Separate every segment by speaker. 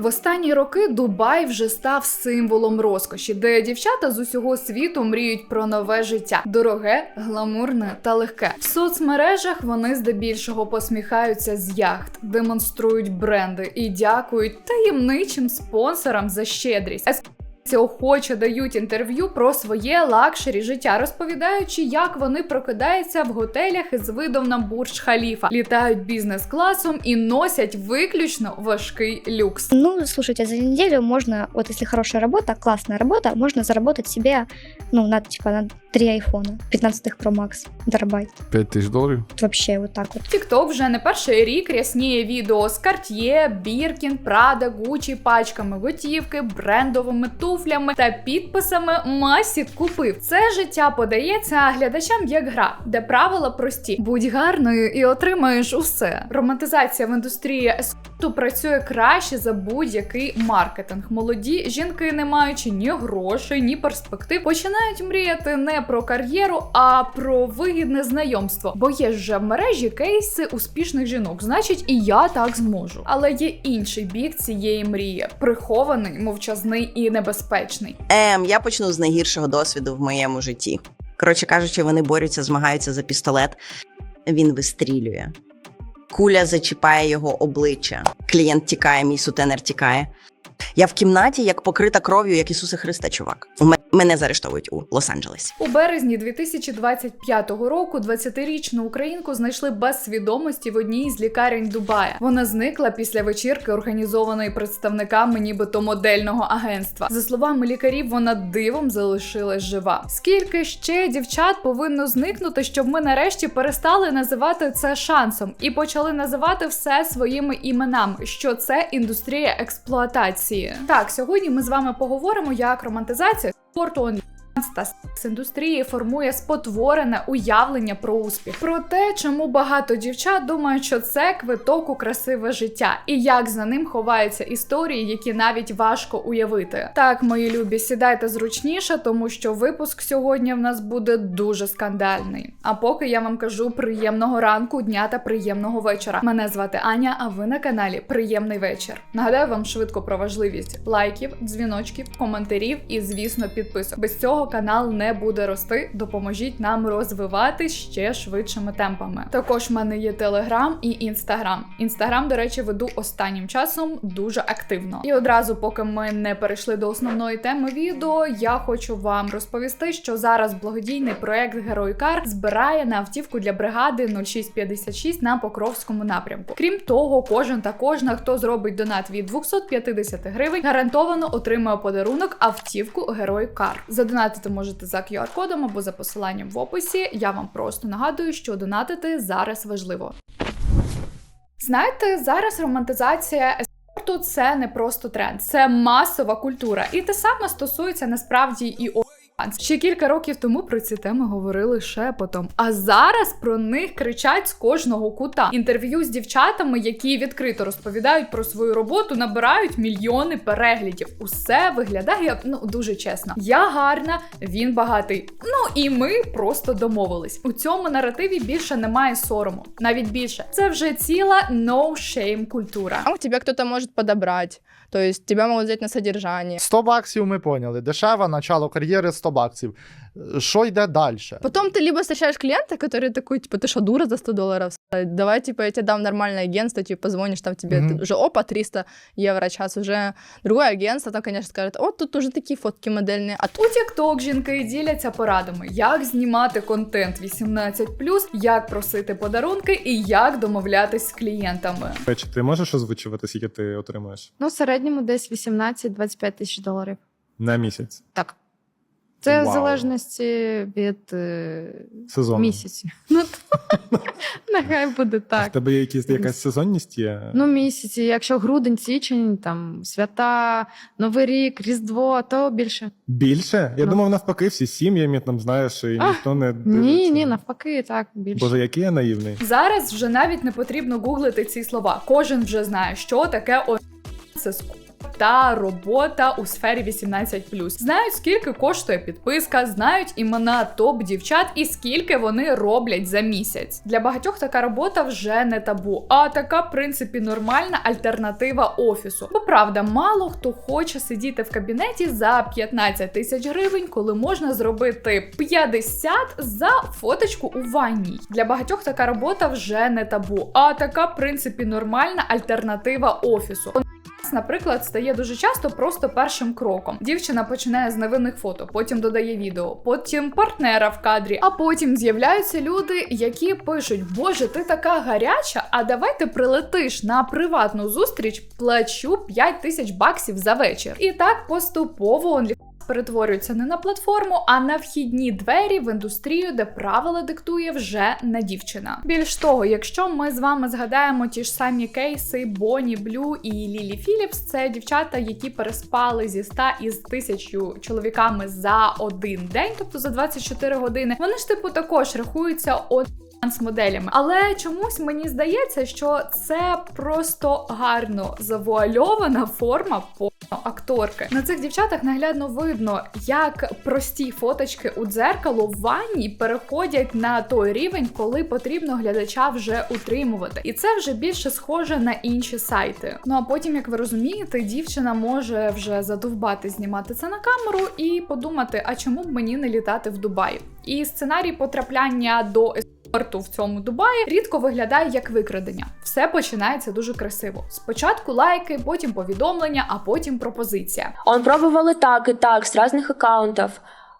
Speaker 1: В останні роки Дубай вже став символом розкоші, де дівчата з усього світу мріють про нове життя дороге, гламурне та легке. В соцмережах вони здебільшого посміхаються з яхт, демонструють бренди і дякують таємничим спонсорам за щедрість. Охоче дають інтерв'ю про своє лакшері життя, розповідаючи, як вони прокидаються в готелях із видом на бурдж Халіфа, літають бізнес-класом і носять виключно важкий люкс.
Speaker 2: Ну, слушайте, за неделю можно, вот если хорошая работа, классная работа, можно заработать себе, ну, на, типа, на 3 айфона, 15 Pro Max, терабайт.
Speaker 3: 5 тисяч доларів.
Speaker 2: Вообще вот так вот.
Speaker 1: TikTok вже не перший рік рясніє відео з Cartier, Birkin, Prada, Gucci, пачками готівки, брендовими туфлями та підписами Масі купив. Це життя подається глядачам як гра, де правила прості: будь гарною і отримаєш усе. Романтизація в індустрії ескорту працює краще за будь-який маркетинг. Молоді жінки, не маючи ні грошей, ні перспектив, починають мріяти не про кар'єру, а про вигідне знайомство. Бо є вже в мережі кейси успішних жінок, значить, і я так зможу. Але є інший бік цієї мрії: прихований, мовчазний і небезпечний.
Speaker 4: Ем, я почну з найгіршого досвіду в моєму житті. Коротше кажучи, вони борються, змагаються за пістолет. Він вистрілює. Куля зачіпає його обличчя. Клієнт тікає, мій сутенер тікає. Я в кімнаті, як покрита кров'ю, як Ісуса Христа, чувак. Мене заарештовують у Лос-Анджелесі.
Speaker 1: У березні 2025 року 20-річну українку знайшли без свідомості в одній з лікарень Дубая. Вона зникла після вечірки, організованої представниками нібито модельного агентства. За словами лікарів, вона дивом залишилась жива. Скільки ще дівчат повинно зникнути, щоб ми нарешті перестали називати це шансом і почали називати все своїми іменами, що це індустрія експлуатації. Так, сьогодні ми з вами поговоримо, як романтизація спорту онлайн та секс-індустрії формує спотворене уявлення про успіх, про те, чому багато дівчат думають, що це квиток у красиве життя, і як за ним ховаються історії, які навіть важко уявити. Так, мої любі, сідайте зручніше, тому що випуск сьогодні в нас буде дуже скандальний. А поки я вам кажу приємного ранку, дня та приємного вечора. Мене звати Аня, а ви на каналі Приємний вечір. Нагадаю вам швидко про важливість лайків, дзвіночків, коментарів і, звісно, підписок. Без цього канал не буде рости. Допоможіть нам розвивати ще швидшими темпами. Також в мене є телеграм і інстаграм. Інстаграм, до речі, веду останнім часом дуже активно. І одразу, поки ми не перейшли до основної теми відео, я хочу вам розповісти, що зараз благодійний проект Герой Кар збирає на автівку для бригади 0656 на Покровському напрямку. Крім того, кожен та кожна, хто зробить донат від 250 гривень, гарантовано отримає подарунок автівку Герой Кар. Задонатити можете за QR-кодом або за посиланням в описі. Я вам просто нагадую, що донатити зараз важливо. Знаєте, зараз романтизація еспорту це не просто тренд, це масова культура. І те саме стосується насправді і. Ще кілька років тому про ці теми говорили шепотом, а зараз про них кричать з кожного кута. Інтерв'ю з дівчатами, які відкрито розповідають про свою роботу, набирають мільйони переглядів. Усе виглядає ну дуже чесно. Я гарна, він багатий. Ну і ми просто домовились. У цьому наративі більше немає сорому, навіть більше. Це вже ціла no shame культура.
Speaker 5: А тебя кто-то может подобрать. То есть тебя могут взять на содержание.
Speaker 6: 100 баксів ми поняли. Дешеве начало кар'єри 100 баксів. Що йде далі?
Speaker 5: Потом ты либо встречаешь клиента, который такой, типа, ты что, дура за 100 долларов? Давай, типа, я тебе дам нормальное агентство, типа, звонишь, там тебе
Speaker 6: Мгм.
Speaker 5: ты уже, опа, 300 евро час, уже другое агентство, там, конечно, скажет, о, тут уже такие фотки модельные, а
Speaker 1: У TikTok жінки діляться порадами, як знімати контент 18+, як просити подарунки і як домовлятись з клієнтами.
Speaker 7: Речі, ти можеш озвучувати, скільки ти отримуєш
Speaker 8: Ну, в середньому десь 18-25 тисяч доларів.
Speaker 7: на місяць
Speaker 8: Так. Це в залежності від е,
Speaker 7: сезону?
Speaker 8: місяці. Ну, нехай буде
Speaker 7: А в тебе є якісь, якась сезонність є?
Speaker 8: Ну, місяці, якщо грудень, січень, там свята, Новий рік, Різдво, то більше.
Speaker 7: Більше? Я
Speaker 8: Ну.
Speaker 7: думав, навпаки, всі сім'ями там знаєш, і
Speaker 8: А,
Speaker 7: ніхто не
Speaker 8: Ні,
Speaker 7: дивиться.
Speaker 8: ні, навпаки, так, більше.
Speaker 7: Боже, який я наївний.
Speaker 1: Зараз вже навіть не потрібно гуглити ці слова. Кожен вже знає, що таке о- це та робота у сфері 18+. Знають, скільки коштує підписка, знають імена топ дівчат і скільки вони роблять за місяць. Для багатьох така робота вже не табу, а така, в принципі, нормальна альтернатива офісу. Бо правда, мало хто хоче сидіти в кабінеті за 15 тисяч гривень, коли можна зробити 50 за фоточку у ванній. Для багатьох така робота вже не табу, а така, в принципі, нормальна альтернатива офісу. Наприклад, стає дуже часто просто першим кроком. Дівчина починає з невинних фото, потім додає відео, потім партнера в кадрі, а потім з'являються люди, які пишуть: Боже, ти така гаряча, а давай ти прилетиш на приватну зустріч, плачу 5 тисяч баксів за вечір. І так поступово OnlyFans перетворюється не на платформу, а на вхідні двері в індустрію, де правила диктує вже не дівчина. Більш того, якщо ми з вами згадаємо ті ж самі кейси Бонні Блю і Лілі Філіпс, це дівчата, які переспали зі 100 із тисячу чоловіками за один день, тобто за 24 години. Вони ж типу також рахуються з моделями. Але чомусь мені здається, що це просто гарно завуальована форма по акторки. На цих дівчатах наглядно видно, як прості фоточки у дзеркало в ванні переходять на той рівень, коли потрібно глядача вже утримувати. І це вже більше схоже на інші сайти. Ну а потім, як ви розумієте, дівчина може вже задовбати знімати це на камеру і подумати, а чому б мені не літати в Дубай? І сценарій потрапляння до ескорту в цьому Дубаї рідко виглядає як викрадення. Все починається дуже красиво. Спочатку лайки, потім повідомлення, а потім пропозиція.
Speaker 3: Он пробовал и так, и так, с разных аккаунтов.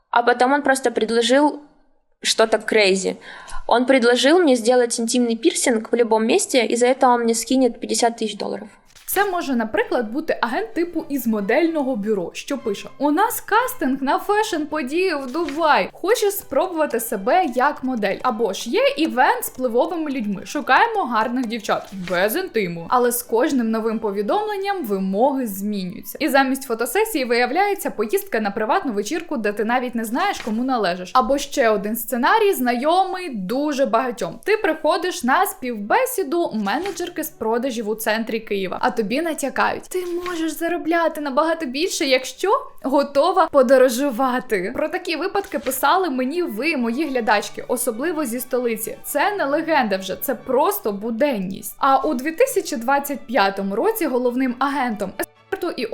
Speaker 3: А потом он просто предложил что-то crazy. Он предложил мне сделать интимный пирсинг в любом месте, и за это он мне скинет 50 тысяч долларов.
Speaker 1: Це може, наприклад, бути агент типу із модельного бюро, що пише: У нас кастинг на фешн-подію в Дубай. Хочеш спробувати себе як модель. Або ж є івент з пливовими людьми. Шукаємо гарних дівчат без інтиму. Але з кожним новим повідомленням вимоги змінюються. І замість фотосесії виявляється поїздка на приватну вечірку, де ти навіть не знаєш, кому належиш. Або ще один сценарій, знайомий дуже багатьом. Ти приходиш на співбесіду менеджерки з продажів у центрі Києва. А тобі натякають, ти можеш заробляти набагато більше, якщо готова подорожувати. Про такі випадки писали мені ви, мої глядачки, особливо зі столиці. Це не легенда вже, це просто буденність. А у 2025 році головним агентом ескорту і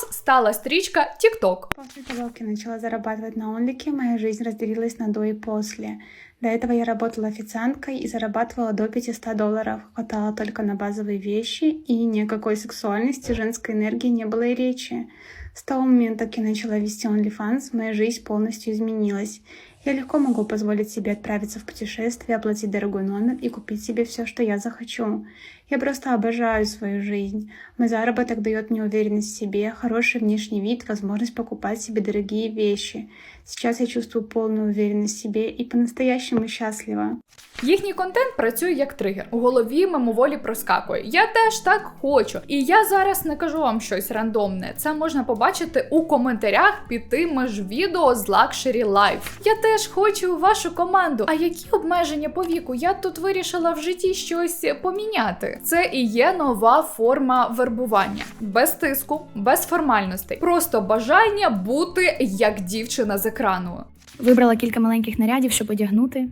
Speaker 1: OnlyFans стала стрічка TikTok.
Speaker 9: После того, как я начала зарабатывать на Онлике, моя жизнь разделилась на до и после. До этого я работала официанткой и зарабатывала до 500 долларов. Хватало только на базовые вещи, и никакой сексуальности, женской энергии не было и речи. С того момента, как я начала вести OnlyFans, моя жизнь полностью изменилась. Я легко могу позволить себе отправиться в путешествие, оплатить дорогой номер и купить себе все, что я захочу. Я просто обожаю свою жизнь. Мой заработок дает мне уверенность в себе, хороший внешний вид, возможность покупать себе дорогие вещи. Сейчас я чувствую полную уверенность в себе и по-настоящему счастлива.
Speaker 1: Їхній контент працює як тригер. У голові мимоволі проскакує. Я теж так хочу. І я зараз не кажу вам щось рандомне. Це можна побачити у коментарях під тими ж відео з Luxury Life. Я теж хочу вашу команду. А які обмеження по віку? Я тут вирішила в житті щось поміняти. Це і є нова форма вербування. Без тиску, без формальностей. Просто бажання бути як дівчина з екрану.
Speaker 10: Вибрала кілька маленьких нарядів, щоб одягнути.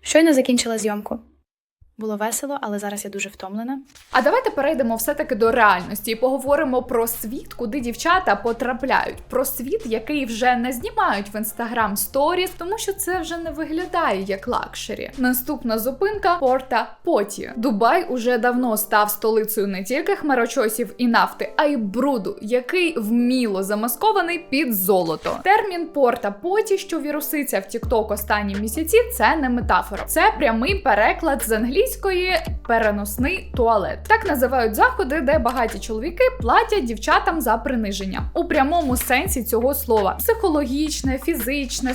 Speaker 10: Щойно закінчила зйомку. Було весело, але зараз я дуже втомлена.
Speaker 1: А давайте перейдемо все-таки до реальності і поговоримо про світ, куди дівчата потрапляють. Про світ, який вже не знімають в інстаграм сторіс, тому що це вже не виглядає як лакшері. Наступна зупинка порта Поті. Дубай уже давно став столицею не тільки хмарочосів і нафти, а й бруду, який вміло замаскований під золото. Термін порта Поті, що віруситься в TikTok останні місяці, це не метафора, це прямий переклад з англійської переносний туалет. Так називають заходи, де багаті чоловіки платять дівчатам за приниження у прямому сенсі цього слова: психологічне, фізичне,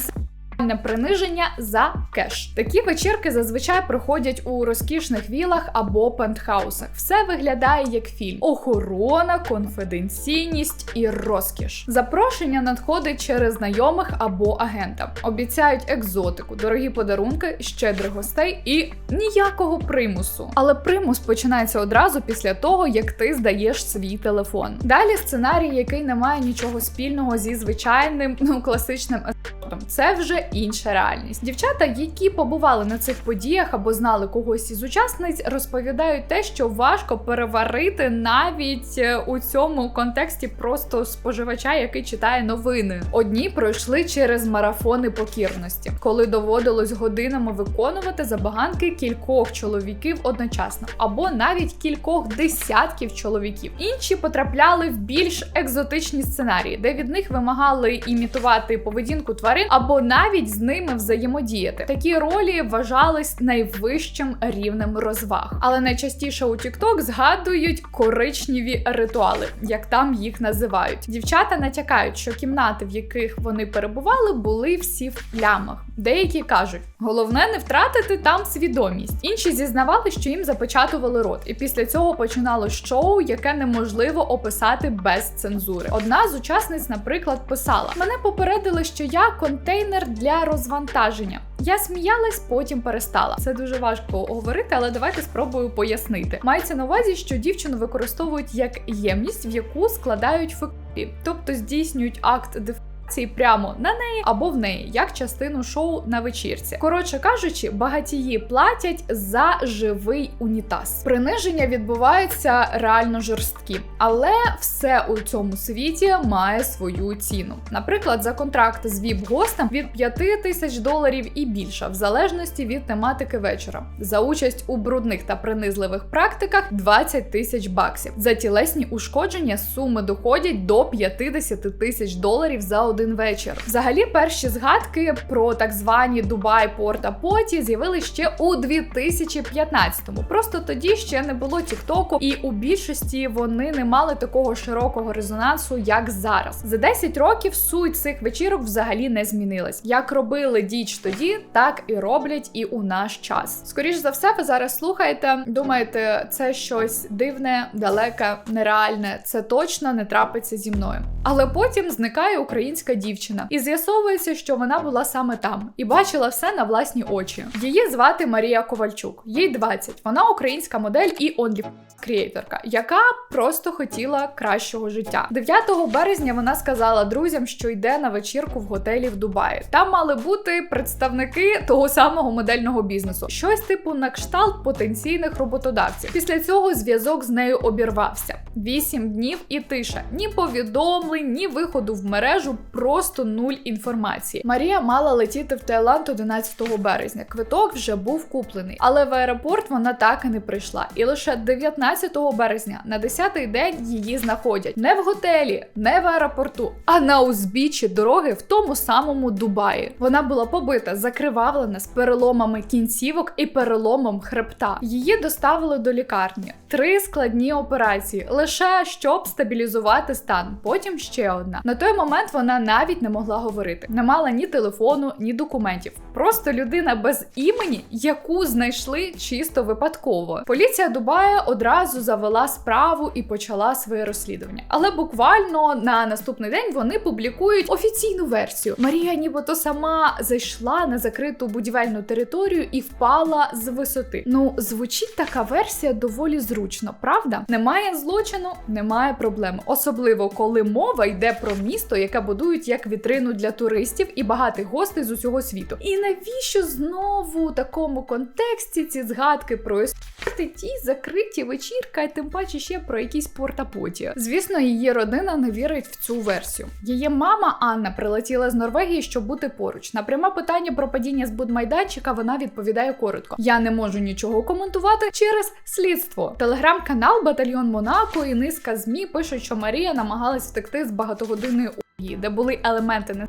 Speaker 1: приниження за кеш. Такі вечірки зазвичай проходять у розкішних вілах або пентхаусах. Все виглядає як фільм: охорона, конфіденційність і розкіш. Запрошення надходить через знайомих або агента. Обіцяють екзотику, дорогі подарунки, щедрих гостей і ніякого примусу. Але примус починається одразу після того, як ти здаєш свій телефон. Далі сценарій, який не має нічого спільного зі звичайним ну класичним ескортом. Це вже інша реальність. Дівчата, які побували на цих подіях або знали когось із учасниць, розповідають те, що важко переварити навіть е, у цьому контексті просто споживача, який читає новини. Одні пройшли через марафони покірності, коли доводилось годинами виконувати забаганки кількох чоловіків одночасно, або навіть кількох десятків чоловіків. Інші потрапляли в більш екзотичні сценарії, де від них вимагали імітувати поведінку тварин або навіть з ними взаємодіяти. Такі ролі вважались найвищим рівнем розваг. Але найчастіше у TikTok згадують коричневі ритуали, як там їх називають. Дівчата натякають, що кімнати, в яких вони перебували, були всі в плямах. Деякі кажуть, головне не втратити там свідомість. Інші зізнавали, що їм запечатували рот, і після цього починалось шоу, яке неможливо описати без цензури. Одна з учасниць, наприклад, писала: мене попередили, що я контейнер для розвантаження. Я сміялась, потім перестала. Це дуже важко говорити, але давайте спробую пояснити. Мається на увазі, що дівчину використовують як ємність, в яку складають фекалії, тобто здійснюють акт дефекації прямо на неї або в неї, як частину шоу на вечірці. Коротше кажучи, багатії платять за живий унітаз. Приниження відбуваються реально жорсткі, але все у цьому світі має свою ціну. Наприклад, за контракт з віп-гостем від 5 тисяч доларів і більше, в залежності від тематики вечора. За участь у брудних та принизливих практиках 20 тисяч баксів. За тілесні ушкодження суми доходять до 50 тисяч доларів за один вечір. Взагалі, перші згадки про так звані Дубай Порта Поті з'явились ще у 2015-му. Просто тоді ще не було Тіктоку, і у більшості вони не мали такого широкого резонансу, як зараз. За 10 років суть цих вечірок взагалі не змінилась. Як робили діч тоді, так і роблять і у наш час. Скоріш за все, ви зараз слухаєте, думаєте, це щось дивне, далеке, нереальне. Це точно не трапиться зі мною. Але потім зникає українська дівчина, і з'ясовується, що вона була саме там і бачила все на власні очі. Її звати Марія Ковальчук, їй 20. Вона українська модель і OnlyFans-креаторка, яка просто хотіла кращого життя. 9 березня вона сказала друзям, що йде на вечірку в готелі в Дубаї. Там мали бути представники того самого модельного бізнесу, щось типу на кшталт потенційних роботодавців. Після цього зв'язок з нею обірвався. Вісім днів і тиша. Ні повідомлень, ні виходу в мережу, просто нуль інформації. Марія мала летіти в Таїланд 11 березня. Квиток вже був куплений, але в аеропорт вона так і не прийшла. І лише 19 березня на 10-й день її знаходять не в готелі, не в аеропорту, а на узбіччі дороги в тому самому Дубаї. Вона була побита, закривавлена з переломами кінцівок і переломом хребта. Її доставили до лікарні. Три складні операції, лише щоб стабілізувати стан. Потім ще одна. На той момент вона навіть не могла говорити, не мала ні телефону, ні документів. Просто людина без імені, яку знайшли чисто випадково. Поліція Дубая одразу завела справу і почала своє розслідування. Але буквально на наступний день вони публікують офіційну версію. Марія, нібито сама зайшла на закриту будівельну територію і впала з висоти. Ну, звучить така версія доволі зручно, правда? Немає злочину, немає проблем. Особливо коли мова йде про місто, яке будують як вітрину для туристів і багатих гостей з усього світу. І навіщо знову у такому контексті ці згадки про ескорти, ті закриті вечірка, і тим паче ще про якісь портапоті? Звісно, її родина не вірить в цю версію. Її мама Анна прилетіла з Норвегії, щоб бути поруч. На пряме питання про падіння з будмайданчика вона відповідає коротко: я не можу нічого коментувати через слідство. Телеграм-канал Батальйон Монако і низка змі пишуть, що Марія намагалась втекти з багатогодинної оргії, де були елементи не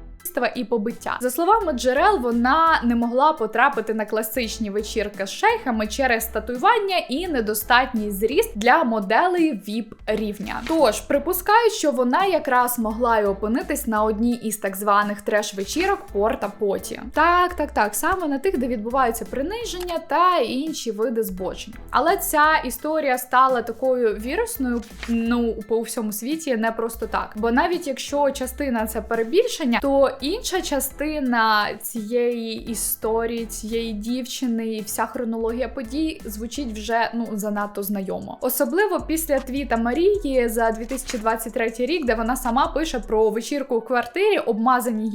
Speaker 1: і побиття. За словами джерел, вона не могла потрапити на класичні вечірки з шейхами через татуювання і недостатній зріст для моделей віп рівня. Тож припускають, що вона якраз могла й опинитись на одній із так званих треш-вечірок Порта Поті. Так, так, так, саме на тих, де відбуваються приниження та інші види збочень. Але ця історія стала такою вірусною, ну по всьому світі не просто так. Бо навіть якщо частина це перебільшення, то інша частина цієї історії, цієї дівчини і вся хронологія подій звучить вже ну занадто знайомо. Особливо після твіта Марії за 2023 рік, де вона сама пише про вечірку у квартирі, обмазані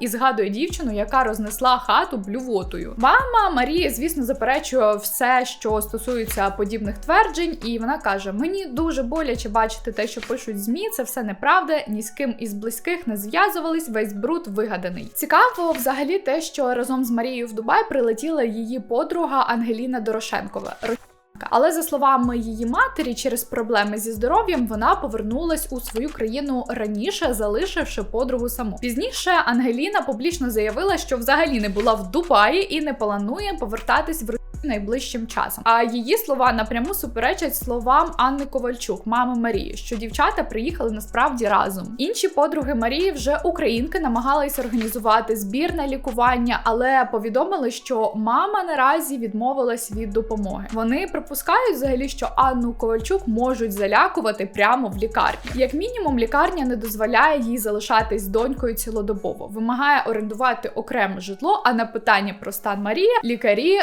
Speaker 1: і згадує дівчину, яка рознесла хату блювотою. Мама Марії, звісно, заперечує все, що стосується подібних тверджень, і вона каже: Мені дуже боляче бачити те, що пишуть змі. Це все неправда. Ні з ким із близьких не зв'язувались. Весь бруд вигаданий. Цікаво, взагалі, те, що разом з Марією в Дубай прилетіла її подруга Ангеліна Дорошенкова. Але за словами її матері, через проблеми зі здоров'ям вона повернулась у свою країну раніше, залишивши подругу саму. Пізніше Ангеліна публічно заявила, що взагалі не була в Дубаї і не планує повертатись в найближчим часом. А її слова напряму суперечать словам Анни Ковальчук, мами Марії, що дівчата приїхали насправді разом. Інші подруги Марії, вже українки, намагались організувати збір на лікування, але повідомили, що мама наразі відмовилась від допомоги. Вони припускають взагалі, що Анну Ковальчук можуть залякувати прямо в лікарні. Як мінімум, лікарня не дозволяє їй залишатись донькою цілодобово, вимагає орендувати окреме житло. А на питання про стан Марії лікарі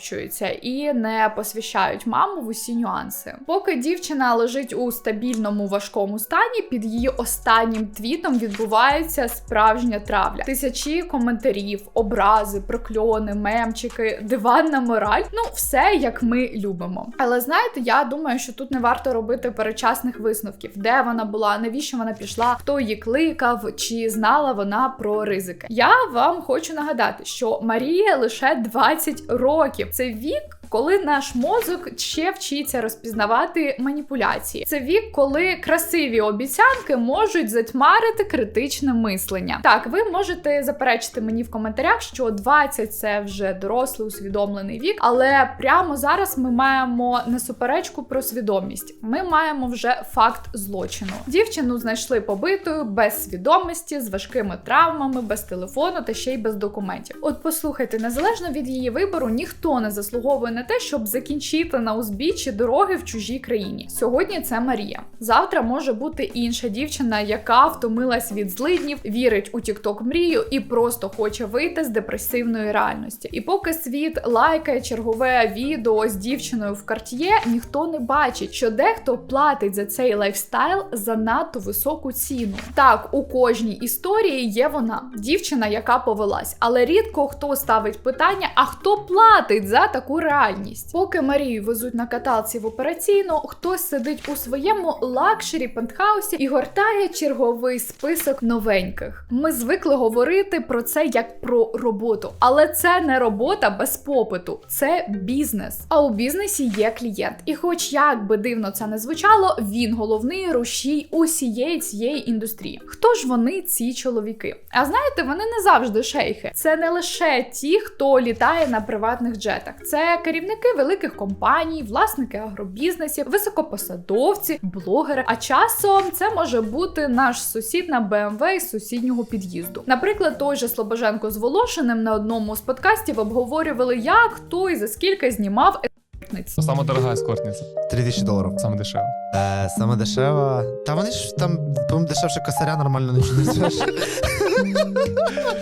Speaker 1: відмовчуються і не посвящають маму в усі нюанси. Поки дівчина лежить у стабільному важкому стані, під її останнім твітом відбувається справжня травля. Тисячі коментарів, образи, прокльони, мемчики, диванна мораль. Ну, все як ми любимо. Але знаєте, я думаю, що тут не варто робити перечасних висновків, де вона була, навіщо вона пішла, хто її кликав, чи знала вона про ризики. Я вам хочу нагадати, що Марія лише 20 років. Це вік. Коли наш мозок ще вчиться розпізнавати маніпуляції, це вік, коли красиві обіцянки можуть затьмарити критичне мислення. Так, ви можете заперечити мені в коментарях, що 20 – це вже дорослий усвідомлений вік, але прямо зараз ми маємо не суперечку про свідомість. Ми маємо вже факт злочину. Дівчину знайшли побитою без свідомості, з важкими травмами, без телефону та ще й без документів. От послухайте, незалежно від її вибору, ніхто не заслуговує на те, щоб закінчити на узбіччі дороги в чужій країні. Сьогодні це Марія. Завтра може бути інша дівчина, яка втомилась від злиднів, вірить у тікток мрію і просто хоче вийти з депресивної реальності. І поки світ лайкає чергове відео з дівчиною в карт'є, ніхто не бачить, що дехто платить за цей лайфстайл занадто високу ціну. Так, у кожній історії є вона, дівчина, яка повелась, але рідко хто ставить питання: а хто платить за таку реальність? Поки Марію везуть на каталці в операційну, хтось сидить у своєму лакшері пентхаусі і гортає черговий список новеньких. Ми звикли говорити про це як про роботу, але це не робота без попиту, це бізнес. А у бізнесі є клієнт. І, хоч як би дивно це не звучало, він головний рушій усієї цієї індустрії. Хто ж вони, ці чоловіки? А знаєте, вони не завжди шейхи. Це не лише ті, хто літає на приватних джетах. Це керівники великих компаній, власники агробізнесів, високопосадовці, блогери. А часом це може бути наш сусід на БМВ із сусіднього під'їзду. Наприклад, той же Слобоженко з Волошиним на одному з подкастів обговорювали, як хто і за скільки знімав ескортниць.
Speaker 11: Саме дорога ескортниця.
Speaker 12: 3000 доларів.
Speaker 11: Саме дешева.
Speaker 12: Е, саме дешева. Та вони ж там, по-моєму, дешевше косаря нормально не звеш.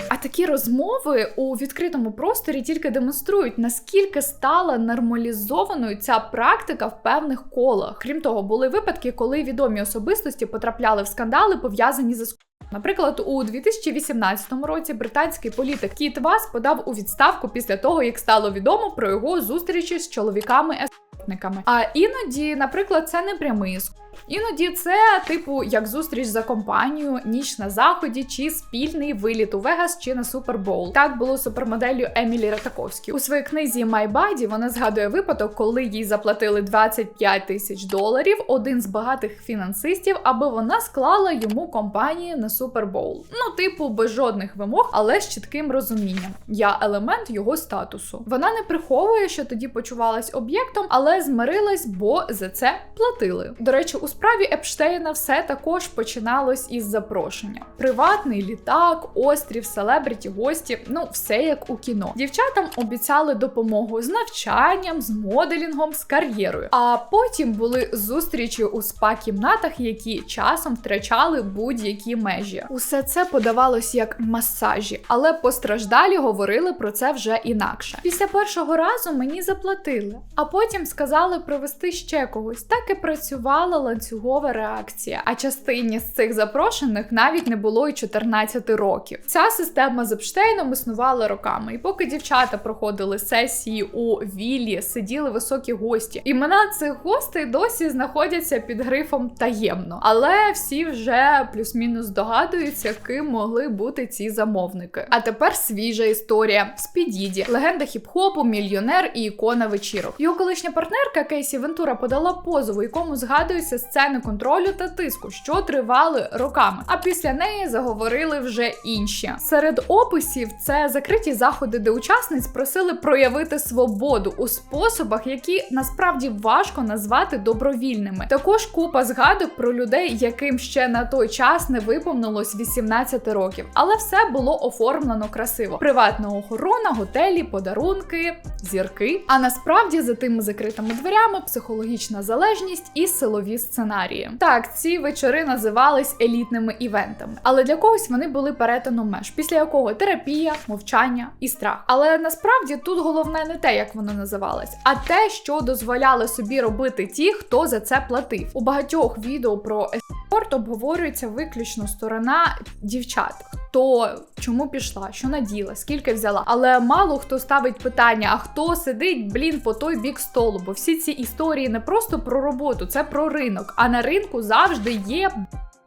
Speaker 1: А такі розмови у відкритому просторі тільки демонструють, наскільки стала нормалізованою ця практика в певних колах. Крім того, були випадки, коли відомі особистості потрапляли в скандали, пов'язані з Наприклад, у 2018 році британський політик Кіт Вас подав у відставку після того, як стало відомо про його зустрічі з чоловіками ескортниками. А іноді, наприклад, це не прямий Іноді це типу як зустріч за компанію, ніч на заході чи спільний виліт у Вегас чи на Супербоул. Так було супермоделлю Емілі Ратаковській. У своїй книзі My Body вона згадує випадок, коли їй заплатили 25 тисяч доларів один з багатих фінансистів, аби вона склала йому компанію на Супербоул. Ну, типу, без жодних вимог, але з чітким розумінням. Я елемент його статусу. Вона не приховує, що тоді почувалась об'єктом, але змирилась, бо за це платили. До речі, у справі Епштейна все також починалось із запрошення: приватний літак, острів, селебриті, гості ну все як у кіно. Дівчатам обіцяли допомогу з навчанням, з моделінгом, з кар'єрою. А потім були зустрічі у спа-кімнатах, які часом втрачали будь-які межі. Усе це подавалось як масажі, але постраждалі говорили про це вже інакше. Після першого разу мені заплатили, а потім сказали привезти ще когось. Так і працювала ланцюгова реакція. А частині з цих запрошених навіть не було й 14 років. Ця система з Епштейном існувала роками, і поки дівчата проходили сесії у віллі, сиділи високі гості. Імена цих гостей досі знаходяться під грифом таємно, але всі вже плюс-мінус здогадуються, ким могли бути ці замовники. А тепер свіжа історія Спідіді, легенда хіп-хопу, мільйонер і ікона вечірок. Його колишня партнерка Кейсі Вентура подала позов, у якому згадуються сцени контролю та тиску, що тривали роками. А після неї заговорили вже інші. Серед описів це закриті заходи, де учасниць просили проявити свободу у способах, які насправді важко назвати добровільними. Також купа згадок про людей, яким ще на той час не виповнилось 18 років, але все було оформлено красиво: приватна охорона, готелі, подарунки, зірки. А насправді за тими закритими дверями психологічна залежність і силові сценарії. Так, ці вечори називались елітними івентами, але для когось вони були перетином меж, після якого терапія, мовчання і страх. Але насправді тут головне не те, як воно називалось, а те, що дозволяли собі робити ті, хто за це платив. У багатьох відео про ескорт обговорюється виключно сторона дівчат. Хто чому пішла, що наділа, скільки взяла. Але мало хто ставить питання: а хто сидить, блін, по той бік столу? Бо всі ці історії не просто про роботу, це про ринок. А на ринку завжди є.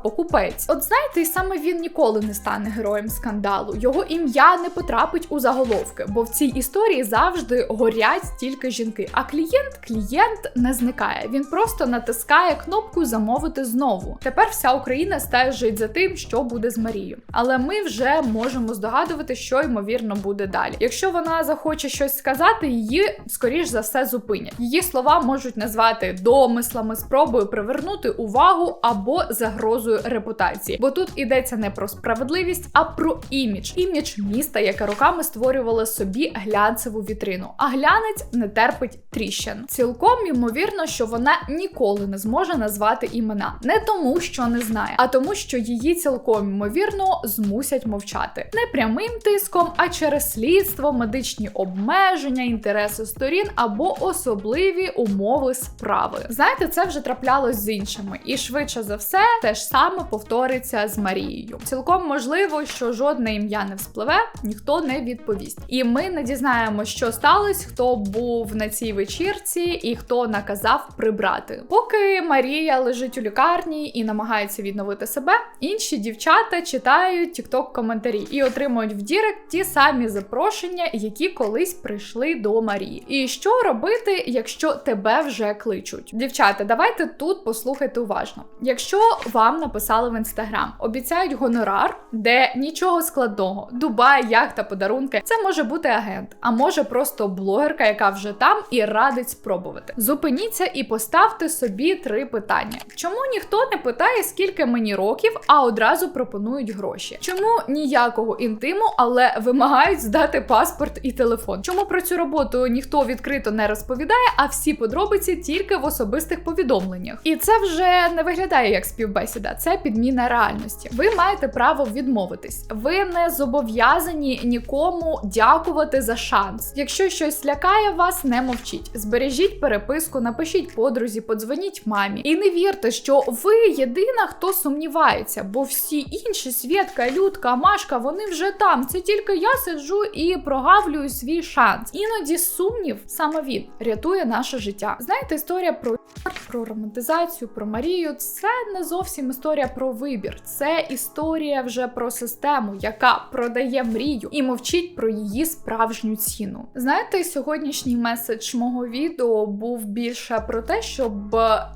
Speaker 1: Покупець, от знаєте, і саме він ніколи не стане героєм скандалу. Його ім'я не потрапить у заголовки, бо в цій історії завжди горять тільки жінки. А клієнт клієнт не зникає. Він просто натискає кнопку замовити знову. Тепер вся Україна стежить за тим, що буде з Марією. Але ми вже можемо здогадувати, що ймовірно буде далі. Якщо вона захоче щось сказати, її скоріш за все зупинять. Її слова можуть назвати домислами, спробою привернути увагу або загрозою репутації. Бо тут йдеться не про справедливість, а про імідж. Імідж міста, яке роками створювало собі глянцеву вітрину. А глянець не терпить тріщин. Цілком ймовірно, що вона ніколи не зможе назвати імена. Не тому, що не знає, а тому, що її цілком ймовірно змусять мовчати. Не прямим тиском, а через слідство, медичні обмеження, інтереси сторін або особливі умови справи. Знаєте, це вже траплялось з іншими, і швидше за все, те ж саме повториться з Марією. Цілком можливо, що жодне ім'я не вспливе, ніхто не відповість. І ми не дізнаємо, що сталося, хто був на цій вечірці і хто наказав прибрати. Поки Марія лежить у лікарні і намагається відновити себе, інші дівчата читають тікток коментарі і отримують в Дірект ті самі запрошення, які колись прийшли до Марії. І що робити, якщо тебе вже кличуть? Дівчата, давайте тут послухайте уважно. Якщо вам написали в інстаграм, обіцяють гонорар, де нічого складного, Дубай, яхта, подарунки, це може бути агент, а може просто блогерка, яка вже там і радить спробувати. Зупиніться і поставте собі три питання: чому ніхто не питає, скільки мені років, а одразу пропонують гроші? Чому ніякого інтиму, але вимагають здати паспорт і телефон? Чому про цю роботу ніхто відкрито не розповідає, а всі подробиці тільки в особистих повідомленнях? І це вже не виглядає як співбесіда. Це підміна реальності. Ви маєте право відмовитись. Ви не зобов'язані нікому дякувати за шанс. Якщо щось лякає вас, не мовчіть. Збережіть переписку, напишіть подрузі, подзвоніть мамі. І не вірте, що ви єдина, хто сумнівається, бо всі інші Свєтка, Людка, Машка, вони вже там. Це тільки я сиджу і прогавлюю свій шанс. Іноді сумнів саме він рятує наше життя. Знаєте, історія про про романтизацію, про Марію це не зовсім історія про вибір, це історія вже про систему, яка продає мрію і мовчить про її справжню ціну. Знаєте, сьогоднішній меседж мого відео був більше про те, щоб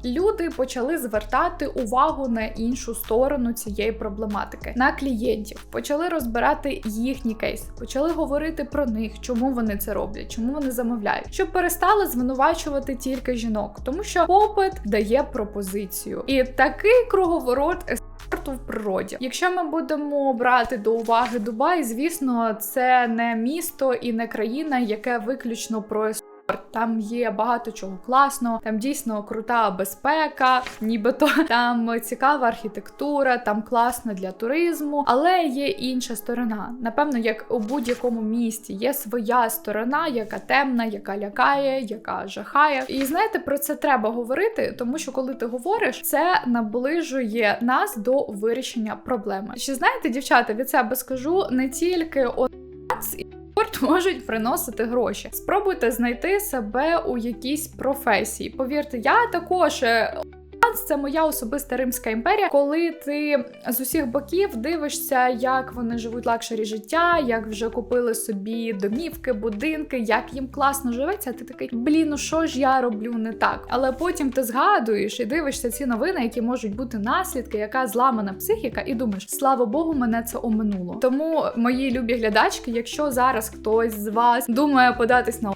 Speaker 1: люди почали звертати увагу на іншу сторону цієї проблематики, на клієнтів, почали розбирати їхні кейси, почали говорити про них, чому вони це роблять, чому вони замовляють, щоб перестали звинувачувати тільки жінок, тому що попит дає пропозицію, і такий круговорот експорту в природі. Якщо ми будемо брати до уваги Дубай, звісно, це не місто і не країна, яке виключно про. Там є багато чого класного, там дійсно крута безпека, нібито там цікава архітектура, там класно для туризму, але є інша сторона. Напевно, як у будь-якому місті є своя сторона, яка темна, яка лякає, яка жахає. І знаєте, про це треба говорити, тому що коли ти говориш, це наближує нас до вирішення проблеми. Ще знаєте, дівчата, від себе скажу не тільки от спорт можуть приносити гроші. Спробуйте знайти себе у якійсь професії. Повірте, я також. Е, Це моя особиста Римська імперія, коли ти з усіх боків дивишся, як вони живуть лакшері життя, як вже купили собі домівки, будинки, як їм класно живеться. Ти такий блін, ну що ж я роблю не так. Але потім ти згадуєш і дивишся ці новини, які можуть бути наслідки, яка зламана психіка, і думаєш, слава Богу, мене це оминуло. Тому мої любі глядачки, якщо зараз хтось з вас думає податись на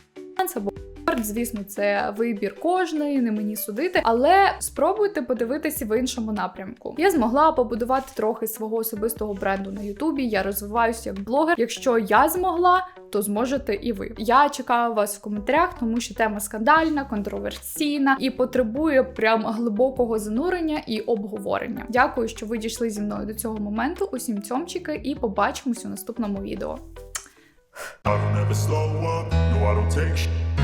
Speaker 1: Звісно, це вибір кожної, не мені судити, але спробуйте подивитися в іншому напрямку. Я змогла побудувати трохи свого особистого бренду на Ютубі. Я розвиваюся як блогер. Якщо я змогла, то зможете і ви. Я чекаю вас в коментарях, тому що тема скандальна, контроверсійна і потребує прям глибокого занурення і обговорення. Дякую, що ви дійшли зі мною до цього моменту. Усім цьомчики, і побачимось у наступному відео.